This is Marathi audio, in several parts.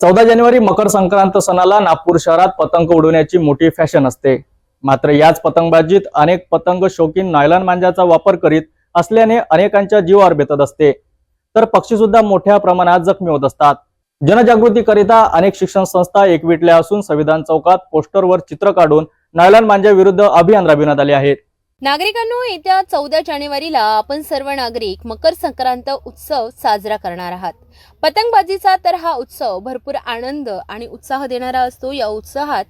चौदा जानेवारी मकर संक्रांत सणाला नागपूर शहरात पतंग उडवण्याची मोठी फॅशन असते. मात्र याच पतंगबाजीत अनेक पतंग शौकीन नायलॉन मांजाचा वापर करीत असल्याने अनेकांच्या जीवावर बेतत असते. तर पक्षी सुद्धा मोठ्या प्रमाणात जखमी होत असतात. जनजागृतीकरिता अनेक शिक्षण संस्था एकविटल्या असून संविधान चौकात पोस्टरवर चित्र काढून नायलॉन मांजा विरुद्ध अभियान राबविण्यात आले आहेत. नागरिकांनो येत्या चौदा जानेवारीला आपण सर्व नागरिक मकर संक्रांत उत्सव साजरा करणार आहात. पतंगबाजीचा तर हा उत्सव भरपूर आनंद आणि उत्साह देणारा असतो. या उत्साहात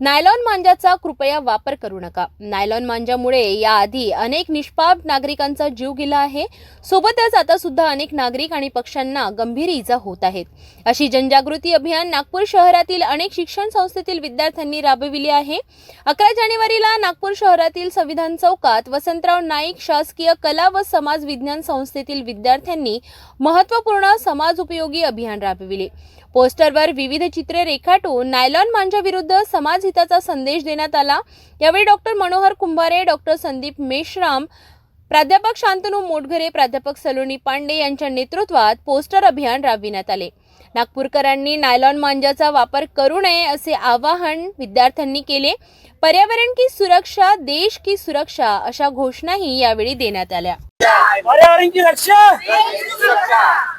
नायलॉन मांजाचा कृपया वापर करू नका. नायलॉन मांजामुळे याआधी अनेक निष्पाप नागरिकांचा जीव गेला आहे. सोबतच आता सुद्धा अनेक नागरिक आणि पक्ष्यांना गंभीर इजा होत आहेत. अशी जनजागृती अभियान नागपूर शहरातील अनेक शिक्षण संस्थेतील विद्यार्थ्यांनी राबविली आहे. अकरा जानेवारीला नागपूर शहरातील संविधान चौक चौकात वसंतराव नाईक शासकीय कला व समाज विज्ञान संस्थेतील विद्यार्थ्यांनी महत्त्वपूर्ण समाज उपयोगी अभियान राबविले. पोस्टरवर विविध चित्रे रेखाटून नायलॉन मांजाविरुद्ध समाजहिताचा समाज हिताचा संदेश देण्यात आला. यावेळी डॉक्टर मनोहर कुंभारे डॉक्टर संदीप मेश्राम प्राध्यापक शांतनू मोटघरे प्राध्यापक सलोनी पांडे यांच्या नेतृत्वात पोस्टर अभियान राबविण्यात आले. नागपूरकरांनी नायलॉन मांजाचा वापर करू नये असे आवाहन विद्यार्थ्यांनी केले. पर्यावरण की सुरक्षा देश की सुरक्षा अशा घोषणाही यावेळी देण्यात आल्या. पर्यावरण की रक्षा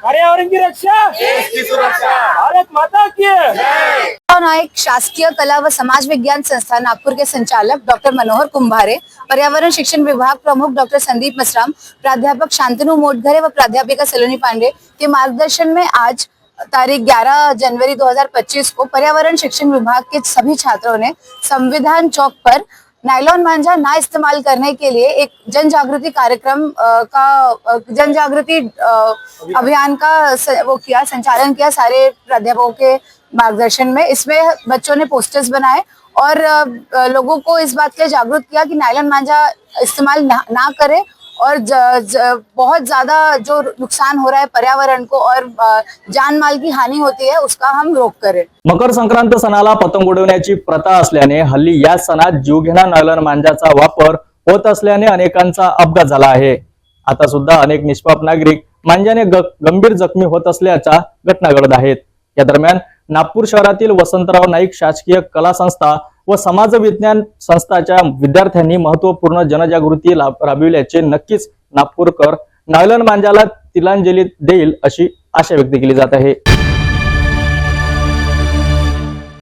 पर्यावरण की रक्षा. भारत माता की नायक शासकीय कला व समाज विज्ञान संस्था नागपुर के संचालक डॉक्टर मनोहर कुंभारे पर्यावरण शिक्षण विभाग प्रमुख डॉक्टर संदीप मसराम प्राध्यापक शांतनु मोटघरे व प्राध्यापिका सलोनी पांडे के मार्गदर्शन में आज तारीख 11 जनवरी 2025 को पर्यावरण शिक्षण विभाग के सभी छात्रों ने संविधान चौक पर नायलॉन मांझा ना इस्तेमाल करने के लिए एक जन जागृति कार्यक्रम का जन जागृति अभियान का वो किया संचालन किया सारे प्राध्यापकों के मार्गदर्शन में। इसमें बच्चों ने पोस्टर्स बनाए और लोगों को इस बात के लिए जागरूक किया कि नायलॉन मांझा इस्तेमाल ना, ना करें। और ज, ज, बहुत ज्यादा जो नुकसान हो रहा है पर्यावरण को और जान माल की हानि होती है उसका हम रोक करें। मकर संक्रांत सणाला पतंग उडवण्याची प्रथा असल्याने हल्ली या सणात जीवघेणा नायलॉन मांजाचा वापर होत असल्याने अनेकांचा अपघात झाला आहे. आता सुद्धा अनेक निष्पाप नागरिक मांजाने गंभीर जखमी होत असल्याच्या घटना घडत आहेत. या दरम्यान नागपूर शहरातील वसंतराव नाईक शासकीय कला संस्था व समाज विज्ञान संस्थाच्या विद्यार्थ्यांनी महत्त्वपूर्ण जनजागृती राबविल्याचे नक्कीच नागपूरकर नायलन मांजाला तिलांजली देईल अशी आशा व्यक्त केली जात आहे.